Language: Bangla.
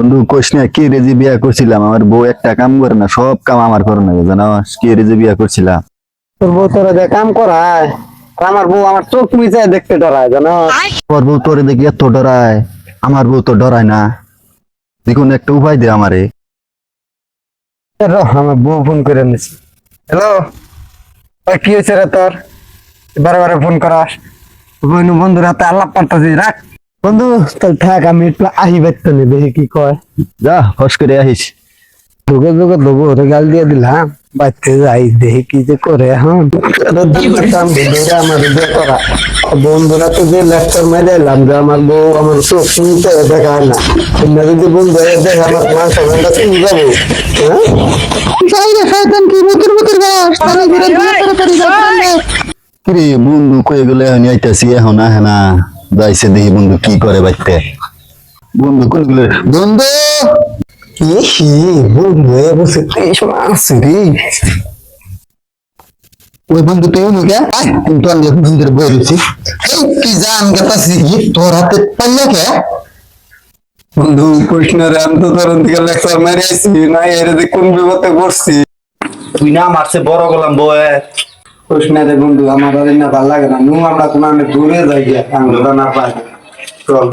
বন্ধু কোশ না কে রে যে বিয়া করছিলাম? আমার বউ একটা কাম করে না সব কাম আমার করে না জানো কে রে যে বিয়া করছিলাম? তোর বউ তোরা যে কাম করায় আর আমার বউ আমার চোখ মিচায় দেখতে ডরায় জানো তোর বউ তোরে দেখি এত ডরায় আমার বউ তো ডরায় না। দেখুন একটা উপায় দে আমারে। আমার বউ ফোন করে নিছি। হ্যালো? কি হয়েছে রে তোর? বারে বারে ফোন করাস। বন্ধুর হাতে আল্লাহ পাঠাচ্ছি রাখ। বন্ধু তাহলে থাক আমি একটু আহি বেতন দেখি কি কয়। যা ফস করে আহিস। দুগে দুগে দেবো ওরে গাল দিয়ে দিলাম। বাচ্চা যাই দেখি কি যে করে এখন। আমার করা। বন্ধুরা তো যে লেকচার মেরে এলাম যে আমার বউ আমার চোখ শুনতে দেখায় না। তোমরা যদি বন্ধু হয়ে দেখে আমার মাংস ভান্ডা চুল যাব। হ্যাঁ? কিরে বন্ধু কয়ে গেলে এখন আইতাছি? এখন আহে না। যাইছে দেখি বন্ধু কি করে বাইতে। বন্ধু কোনগুলো বন্ধু! ইহি বন্ধু হয়ে বসে তেইশ মাস রে। ওই বন্ধু, তুই অনু কে? তুমি তো অনেক বন্ধুর বই রয়েছি কি জান গেতাছি তোর হাতে পাইয়া কে? বন্ধু কৃষ্ণ আমি তো তোর দিকে লেকচার মেরে আইছি, না এর কোন বিপদে পড়ছি? তুই না মারছে বড় গেলাম বয়ে কৃষ্ণ রে বন্ধু আমার আর না ভালো লাগে না। নু আমরা কোনো আমি দূরে যাই গিয়া আমরা না পাই। চল।